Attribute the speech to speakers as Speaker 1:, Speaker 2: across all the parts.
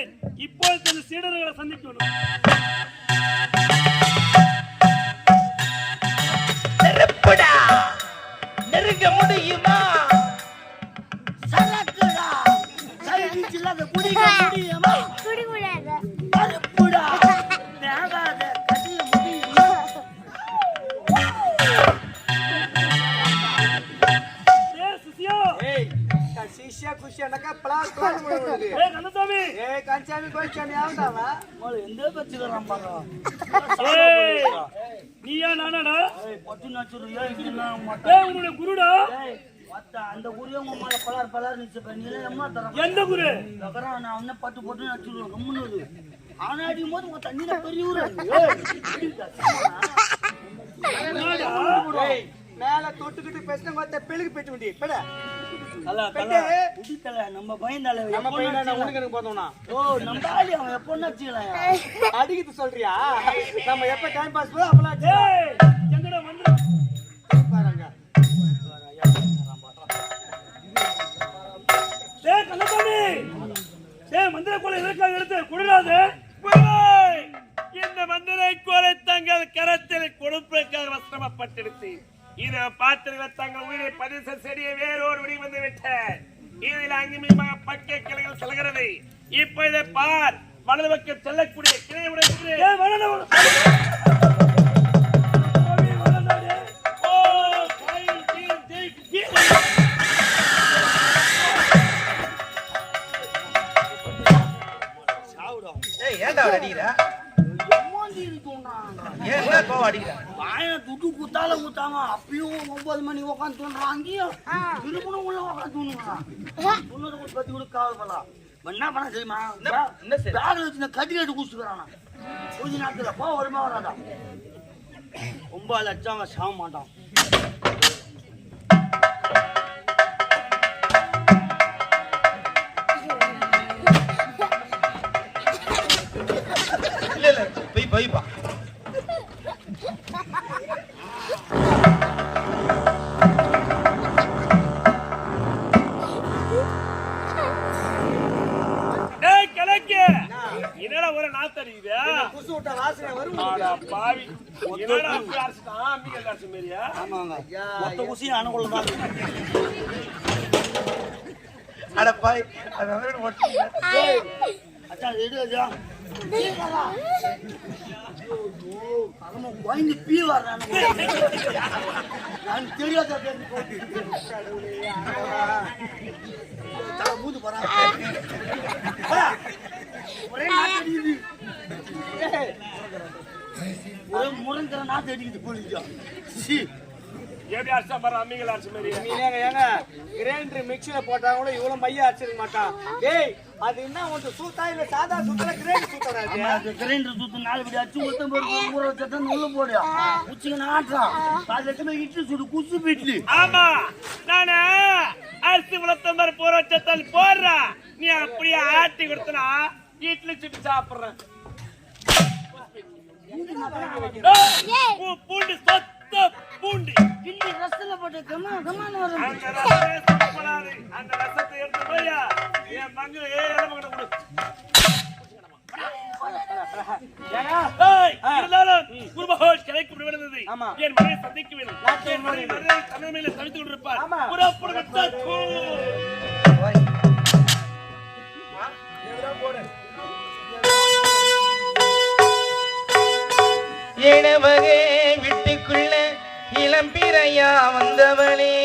Speaker 1: வருகிறேன் இப்போது தன் சீடர்களை சந்திக்கணும்
Speaker 2: நெருப்புடா நெருங்க முடியுமா?
Speaker 3: சலக்குடா. சைடிச்சு இல்லாத குடிக்க முடியும்
Speaker 1: విషయానక ప్లాస్
Speaker 3: ప్లాస్ మొదలుది ఏ
Speaker 1: కన్నసామి ఏ కంచామి
Speaker 3: அந்த குருவே உங்க மேல பலர் பலர் அம்மா தர
Speaker 1: எந்த குரு தகரம்
Speaker 3: நான் அவன பட்டு போட்டு நச்சுருவேன் கம்முன்னு ஆனா அடிக்கும் போது உங்க தண்ணியில பெரிய ஊர்
Speaker 4: மேல தொட்டுக்கிட்டு பேசினா பெழுகு பெட்டு வேண்டிய
Speaker 3: கலா நம்ம பயந்தால
Speaker 4: நம்ம பையனா நான் உனக்கு எனக்கு போதோம்னா?
Speaker 3: ஓ நம்ம ஆளி அவன் எப்போ நச்சுக்கலாம்
Speaker 4: அடிக்கிட்டு சொல்றியா? நம்ம எப்ப டைம் பாஸ் போதும் அப்பலாம்
Speaker 1: ஏய் எங்கடா வந்து
Speaker 4: பாருங்க
Speaker 1: ஏய் கந்தசாமி ஏய் மந்திர கோலை எதற்காக எடுத்து குடிடாது இந்த மந்திரை கோலை தங்கள் கரத்தில் கொடுப்பதற்காக வஸ்திரமப்பட்டிருத்து இதை பார்த்து தங்கள் உயிரை பதிச செடியை வேறோர் விடி வந்து விட்டேன். இதில் அங்குமியமாக பட்டை கிளைகள் செல்கிறது. இப்ப இதை பார் வலது பக்கம் செல்லக்கூடிய கிளை உடைய
Speaker 3: உட்காந்து தோன்றான் அங்கேயும் திருப்பணும் உள்ள உட்காந்து தோணுறான் சொன்னது கூட பத்தி கூட காவல் பண்ணலாம் என்ன பண்ண தெரியுமா?
Speaker 2: என்ன-?
Speaker 3: பேக்ல வச்சு கட்டி கட்டி குடிச்சுக்கிறானா? கொஞ்ச நேரத்துல போ வருமா வராதா? ஒன்பது லட்சம் அவன் சாக மாட்டான்.
Speaker 2: பாய்
Speaker 3: பீ வர்றான் நான் தெரியாத மூந்து போறான் ஒரே ஒரே அடிக்குது சி.
Speaker 1: எப்படி அரைச்சா பாரு அம்பிகை அரைச்ச மாதிரி.
Speaker 4: நீ ஏங்க ஏங்க கிரைண்டர் மிக்ஸில போட்டா கூட இவ்வளவு மைய அடிச்சிருக்க மாட்டான். டேய் அது என்ன உனக்கு சூத்தா இல்ல சாதா சூத்தா கிரைண்டர் சூத்தா அது
Speaker 3: கிரைண்டர் சுத்து நாலு படி அச்சு ஊத்த போய் ஊற வச்சா உள்ள போடியா உச்சிங்க நாட்டுறான் அது எத்தனை இட்லி சுடு குசு இட்லி.
Speaker 1: ஆமா நானு அரிசி உலத்த மாதிரி போற வச்சத்தால் போடுறா. நீ அப்படியே ஆட்டி கொடுத்தனா இட்லி சுட்டு சாப்பிடுறேன். பூண்டு சொத்த பூண்டு.
Speaker 3: கிண்டி ரசத்துல போட்டு கமா கமான்னு வரும்.
Speaker 1: அந்த ரசமே சுத்தப்படாது அந்த ரசத்தை எடுத்து போயா என் மங்க ஏ இளமகனை கொடு. கொண்டிருப்பார்.
Speaker 2: இளவகே வீட்டுக்குள்ள இளம்பிறையா வந்தவளே.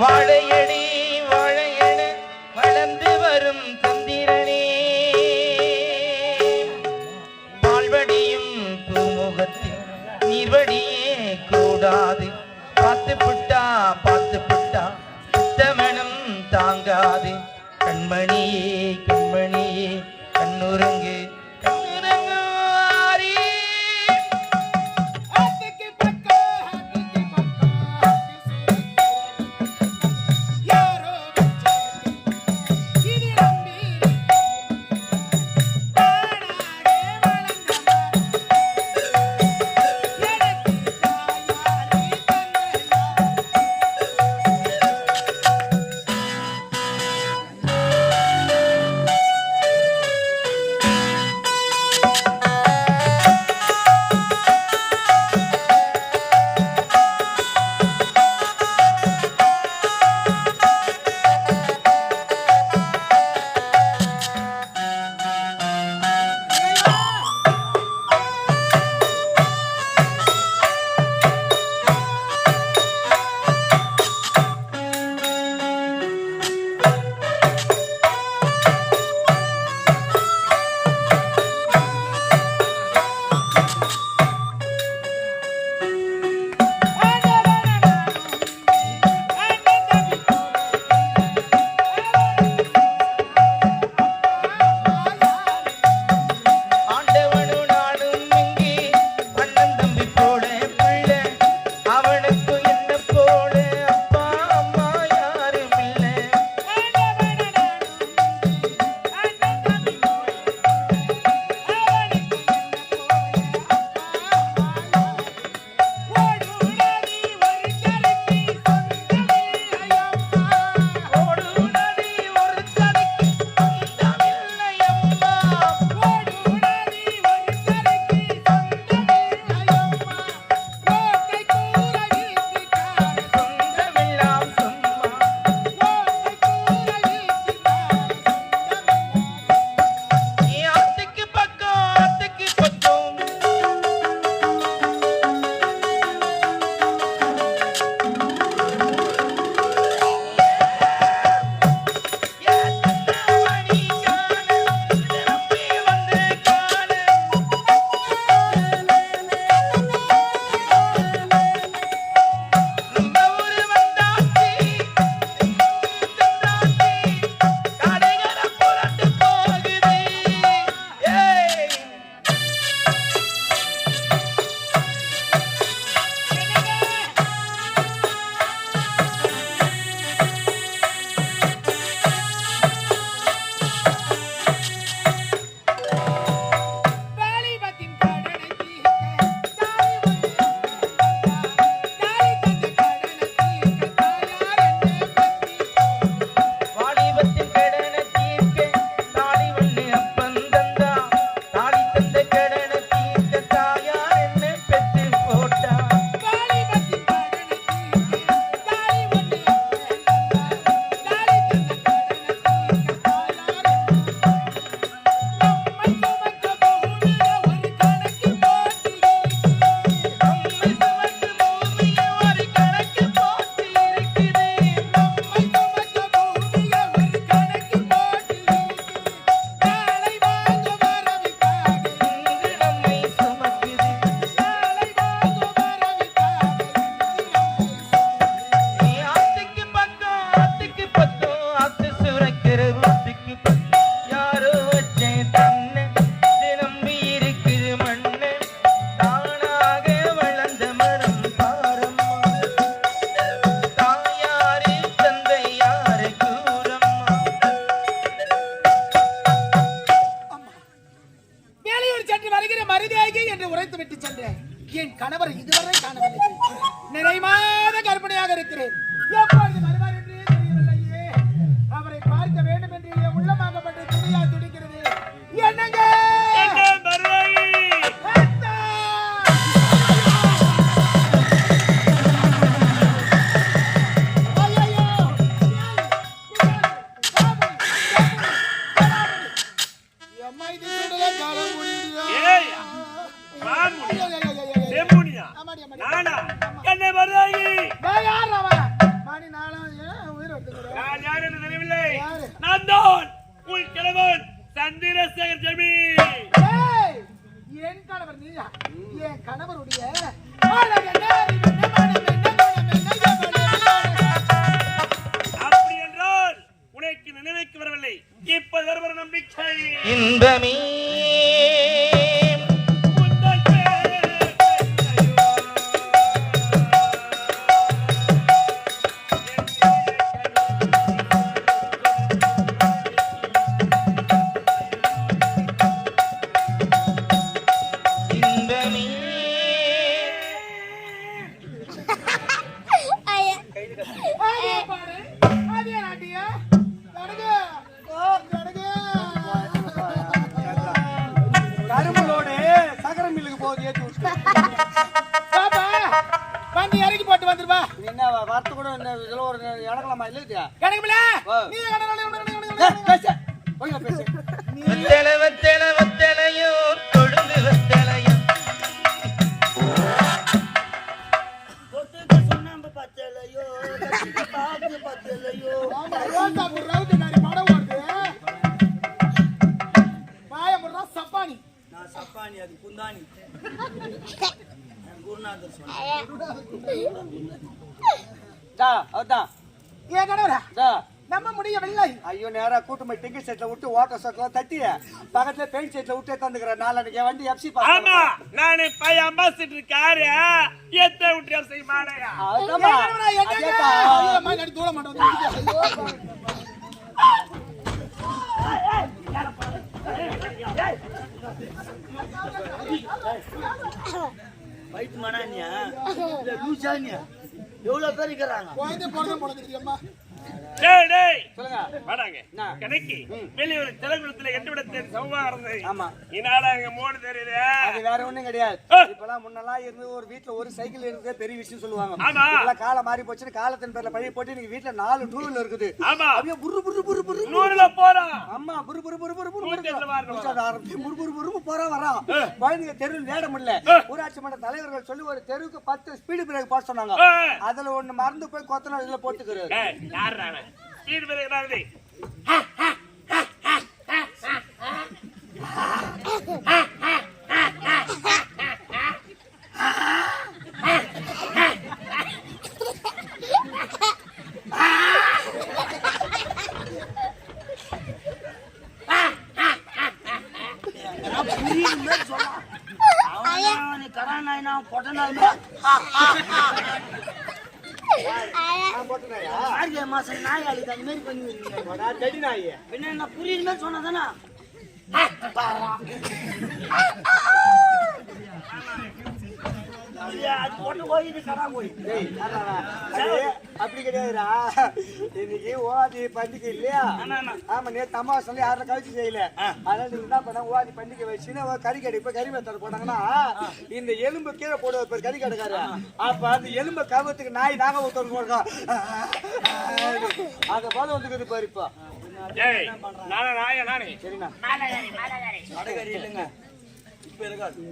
Speaker 2: வாழையடி வாழையட வளர்ந்து வரும் தந்திரனே. பால்வடியும் பூமுகத்தில் நீர்வடியே கூடாது. பார்த்து புட்டா பார்த்து புட்டா சுத்தமனம் தாங்காது. கண்மணியே கண்மணியே கண்ணுறங்கு
Speaker 5: என் கணவர் நீயா? என் கணவருடைய
Speaker 1: அப்படி என்றால் உனக்கு நினைவுக்கு வரவில்லை. இப்ப நம்பிக்கை.
Speaker 2: இன்பமே
Speaker 5: சப்பானி
Speaker 3: நான் சப்பானி அது குந்தானி குருநாதர் சொன்னார்
Speaker 4: டா அதான்
Speaker 5: ஏன்
Speaker 4: டா
Speaker 5: நம்ம முடியவில்லை.
Speaker 4: ஐயோ நேரா கூட்டு போய் டிக்கெட் செட்ல விட்டு வாட்டர் செட்ல தட்டி பக்கத்துல பெயிண்ட் செட்ல விட்டு தந்துக்கிறேன். நாளைக்கு வண்டி எஃப்சி
Speaker 1: ஆமா நானே பையன் அம்பாசிடர் காரு எத்த விட்டு செய்ய மாடையா
Speaker 5: என்னங்க?
Speaker 4: அதேப்பா.
Speaker 5: ஐயோ, அம்மா, நடி தூர மாட்டோம். ஐயோ.
Speaker 3: வயிற்று மனானியா இல்ல லூசானியா எவ்வளவு பேர் இருக்கிறாங்க?
Speaker 5: குழந்தை பிறந்த
Speaker 1: வெளியூர் திரைப்படத்துல எட்டு விடத்தேன் சமமா இருந்தது
Speaker 4: ஆமா.
Speaker 1: இனால அங்க மூணு தெரியுது.
Speaker 4: அது வேற ஒண்ணும் கிடையாது. இப்பெல்லாம் முன்னெல்லாம் இருந்து ஒரு வீட்ல ஒரு சைக்கிள் இருந்ததே பெரிய விஷயம் சொல்லுவாங்க.
Speaker 1: ஆமா.
Speaker 4: காலம் மாறி போச்சுன்னு காலத்தின் பேர்ல பழி போட்டு நீங்க வீட்ல நாலு டூ வீலர் இருக்குது.
Speaker 1: ஆமா.
Speaker 4: அப்படியே புரு புரு புரு புரு
Speaker 1: நூறுல போறான்
Speaker 4: அம்மா புரு புரு புரு புரு புரு ஆரம்பிச்சு புரு புரு புரு போறா குழந்தைங்க தெருவில் நேட முடியல. ஊராட்சி மன்ற தலைவர்கள் சொல்லி ஒரு தெருவுக்கு பத்து ஸ்பீடு பிரேக் போட சொன்னாங்க. அதுல ஒண்ணு மறந்து போய் கொத்தனார் இதுல போட்டுக்கிறாரு.
Speaker 3: ஈடுபடுகிறார்கள் கடன் ஆயினா கொட்டனா ஆரிய மாசம் நாய் அழுது அந்த மாதிரி பண்ணி விடுறீங்க
Speaker 4: செடி நாய்
Speaker 3: என்ன சொன்னதானா
Speaker 4: அப்படி கிடையாதுடா. இன்னைக்கு ஓதி பண்டிகை இல்லையா? ஆமா நேத்து அம்மா சொல்லி யாரும் கழிச்சு செய்யல. அதனால நீங்க என்ன பண்ண? ஓதி பண்டிகை வச்சுன்னு ஒரு கறி கடை இப்ப கறி மேத்தர் போட்டாங்கன்னா இந்த எலும்பு கீழே போடுவார் இப்ப கறி கடைக்காரு அப்ப அந்த எலும்பு கவத்துக்கு நாய் நாங்க ஒருத்தவங்க போடுறோம் அத போல வந்துக்குது பாரு இப்போ.
Speaker 1: ஏய் நானே நாயா நானே?
Speaker 4: சரிண்ணா. பெருகாது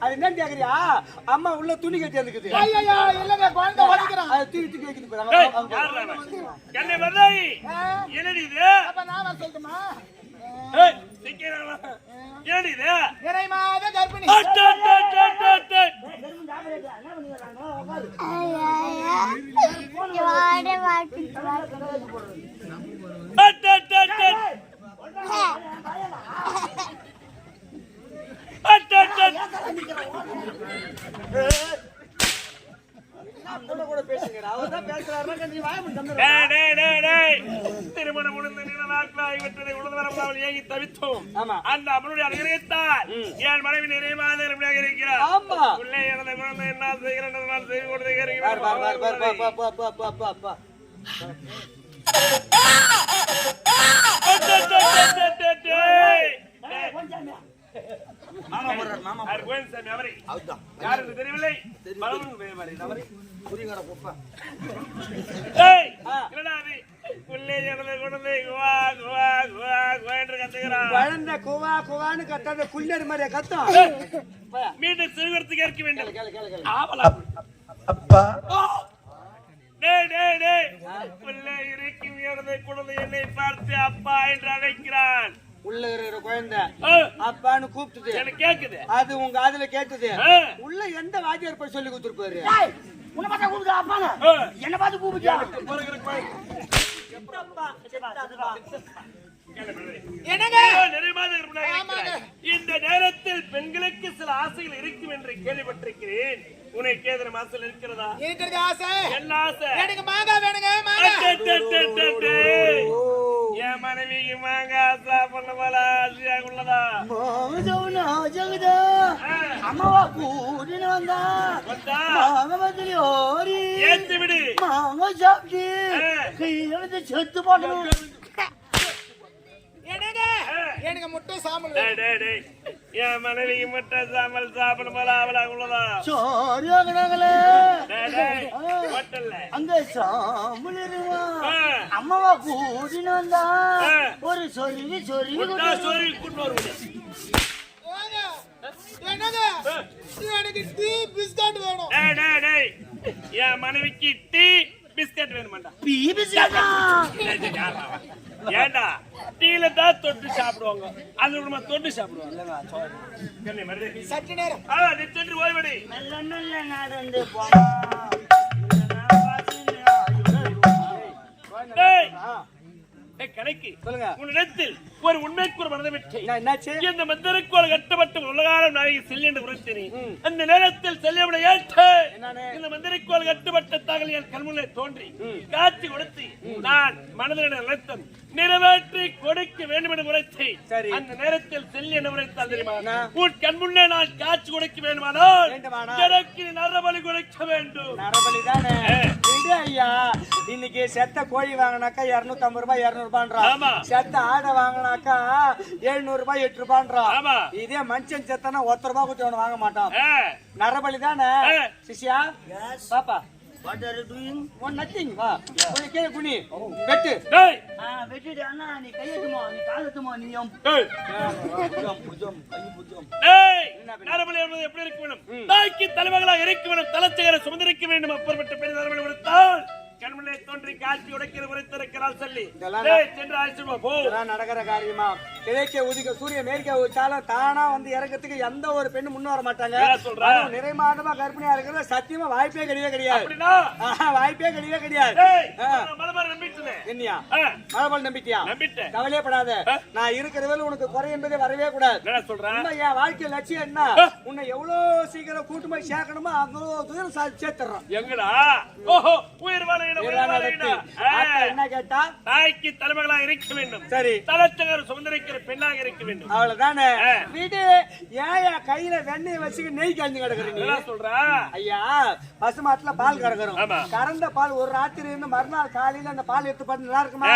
Speaker 4: அது
Speaker 3: மாதிரி
Speaker 4: கட்டி அம்மா உள்ள துணி கட்டி இருக்குது
Speaker 5: குழந்தை வலிக்கிறான்
Speaker 4: அது தூக்கி தூக்கி வைக்கிது
Speaker 1: பாருங்க என்ன வரலை என்னடி இது
Speaker 5: அப்ப
Speaker 1: என்ன செய்கிறேன் செய்து கொடுத்து
Speaker 3: மாமா மாமா
Speaker 1: யாருக்கு தெரியவில்லை.
Speaker 3: புரிகார குப்பை
Speaker 1: ஏய் என்னடா உள்ளே குழந்தை குவா குவா குவா குவா என்று கத்துகிறான்
Speaker 4: குழந்தை குவா குவான்னு கத்தாத குள்ளர் மாதிரியா கத்தம்? போயா.
Speaker 1: மீண்டும் சிறுவரத்துக்கு ஏற்க வேண்டும். ஆவலா.
Speaker 2: அப்பா.
Speaker 1: டேய் டேய் டேய். உள்ளே இருக்கும் எனது குழந்தை என்னை பார்த்து அப்பா என்று அழைக்கிறான்.
Speaker 4: உள்ள இருக்கிற குழந்தை அப்பான்னு கூப்பிட்டுது.
Speaker 1: எனக்கு கேக்குது.
Speaker 4: அது உங்க காதுல கேட்டது. உள்ள எந்த வாத்தியார் போய் சொல்லி கொடுத்துருப்பாரு
Speaker 3: ஏய், உன்னை பார்த்தா கூப்பிடுதா அப்பான்னு?
Speaker 1: ஆ.
Speaker 3: என்ன பார்த்து கூப்பிட்டியா.
Speaker 1: இந்த நேரத்தில் பெண்களுக்கு சில ஆசைகள் இருக்கும் என்று கேள்விப்பட்டிருக்கிறேன். உனக்கு ஏதேனும் ஆசை இருக்கிறதா?
Speaker 5: இருக்கிறது ஆசை.
Speaker 1: என்ன ஆசை?
Speaker 5: எனக்கு மாங்காய் வேணுங்க மாங்காய்
Speaker 1: அட்டட்டட்டட்டட்டே. என் மனைவிக்கு மாங்காய் சாப்பிடல போல ஆசையாக உள்ளதா?
Speaker 3: அம்மாவா கூட்டின்னு வந்தா. பத்திரி ஓடி.
Speaker 1: ஏத்தி விடு.
Speaker 3: மாங்க சாப்பிட்டு. வந்து செத்து போட்டணும்.
Speaker 5: எனக்கு முட்டை சாம்பல்?
Speaker 1: டேய், டேய், டேய். என் மனைவிக்கு முட்டை சாம்பல் சாப்பிட போல அவளாக உள்ளதா
Speaker 3: சோறு வாங்கினாங்களே. அங்க சாம்பல் இருக்குமா?
Speaker 1: ஆ.
Speaker 3: அம்மாவா கூட்டின்னு வந்தா. ஒரு சொருவி சொருவி
Speaker 1: முட்டை சோறு கூட்டு வருவது.
Speaker 5: வாங்க. என்னங்க? எனக்கு டீ பிஸ்கட் வேணும்.
Speaker 1: டேய், டேய், டேய். என் மனைவிக்கு டீ பிஸ்கட் வேணுமாண்டா.
Speaker 3: பிபிசியா
Speaker 1: ஏண்டா? டீல தான் தொட்டு சாப்பிடுவாங்க. அது நம்ம தொட்டு சாப்பிடுவாங்க கண்ணே, மருதே.
Speaker 5: சற்று நேரம்.
Speaker 1: ஆ, நீ தொட்டு ஓய்வடி. டேய், கணக்கு
Speaker 4: சொல்லுங்க.
Speaker 1: உன்னிடத்தில் ஒரு உண்மைக்கு ஒரு மனதை விட்டு
Speaker 4: என்ன- என்னாச்சு?
Speaker 1: இந்த மந்திரக்கோள் கட்டப்பட்டு உலகாலம் நாயகி செல் என்று உரைத்தேன் அந்த நேரத்தில் ஏற்று
Speaker 4: என்னன்னு?
Speaker 1: இந்த மந்திரக்கோள் கட்டுப்பட்ட தகவல் என் கண்முன்னே தோன்றி காட்சி கொடுத்து நான் மனதில் நினைத்தம் நிறைவேற்றி கொடுக்க வேண்டும் என்று உரைத்தேன்.
Speaker 4: சரி.
Speaker 1: அந்த நேரத்தில் செல் என்று உரைத்தால் தெரியுமா?
Speaker 4: என்ன?
Speaker 1: உன் கண் முன்னே நான் காட்சி கொடுக்க வேண்டுமானால்? எனக்கு நரபலி கொடுக்க வேண்டும்.
Speaker 4: நரபலி தானே ஐயா இன்னைக்கு செத்த கோழி வாங்கினாக்கா இருநூத்தி ஐம்பது ரூபாய் இருநூறு ரூபான்றான்
Speaker 1: ஆமா.
Speaker 4: செத்த ஆடை வாங்கினாக்கா எழுநூறு ரூபாய் எட்டு ரூபான்றான். இதே மனுஷன் செத்தனா ஒத்த ரூபாய் கொடுத்து வாங்க மாட்டான் நரபலி தானே. சிஷ்யா. பாப்பா
Speaker 3: What are you doing?
Speaker 4: One nothing வா கொஞ்சம் கீழே குனி வெட்டு
Speaker 1: டேய்,
Speaker 3: ஆ, வெட்டிடு அண்ணா நீ கையெழுத்துமா நீ காலத்துமா நீ என்
Speaker 1: டேய்.
Speaker 3: புஜம் புஜம் கை புஜம்
Speaker 1: ஏய், நரபலி என்பது எப்படி இருக்க வேண்டும் தாய்க்கு தலைமகளாக இருக்க வேண்டும் தலைச்சகர சுமந்திருக்க வேண்டும் அப்பற்பட்ட பெரிய நரபலி கொடுத்தால் கண்முன்னே தோன்றி காட்சி உடைக்கிற உரைத்திருக்கிறாள் சொல்லி. சென்று போ.
Speaker 4: நடக்கிற காரியமா? கிழக்கே உதிக்க சூரிய மேற்கே உதிச்சாலும் தானா வந்து இறக்கத்துக்கு எந்த ஒரு பெண்ணு முன்ன வர மாட்டாங்க.
Speaker 1: என்ன சொல்ற?
Speaker 4: அதுவும் நிறை மாதமா கர்ப்பிணியா இருக்கிறது சத்தியமா வாய்ப்பே கிடையவே கிடையாது. வாய்ப்பே கிடையவே கிடையாது. என்னையா? நம்பிக்கையா
Speaker 1: நம்பிட்டேன்.
Speaker 4: நான் இருக்கிறதுல உனக்கு குறை என்பதே வரவே கூடாது.
Speaker 1: சொல்றேன்
Speaker 4: என் வாழ்க்கை லட்சியம் என்ன?
Speaker 1: ஆ.
Speaker 4: உன்னை எவ்வளவு சீக்கிரம் கூட்டு போய் சேர்க்கணுமோ அவ்வளவு தூரம் சேர்த்துறோம்
Speaker 1: எங்கடா? ஓஹோ உயிர்
Speaker 4: என்ன கேட்டா?
Speaker 1: தாய்க்கு இருக்க வேண்டும்.
Speaker 4: சரி.
Speaker 1: தலைச்சகர சுமந்திரிக்கிற பெண்ணாக இருக்க வேண்டும்.
Speaker 4: அவ்வளவுதானே. வீடு ஏன் கையில வெண்ணெய் வச்சுக்க நெய் கலந்து கிடக்குறீங்க.
Speaker 1: என்ன சொல்றா?
Speaker 4: ஐயா பசுமாட்டுல பால் கறக்குறோம். கறந்த பால் ஒரு ராத்திரி இருந்து மறுநாள் காலையில அந்த பால் எடுத்து பண்ணி நல்லா இருக்குமா?